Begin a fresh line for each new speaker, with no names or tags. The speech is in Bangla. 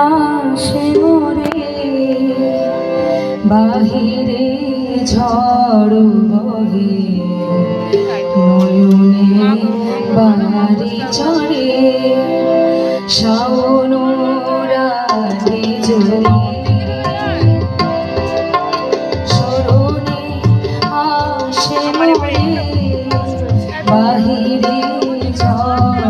আসে মোরে বাহিরে ঝড় বহে। নয়নে বাড়ি চড়ে শাওন রাতে জড়ে বাহিরে ঝড়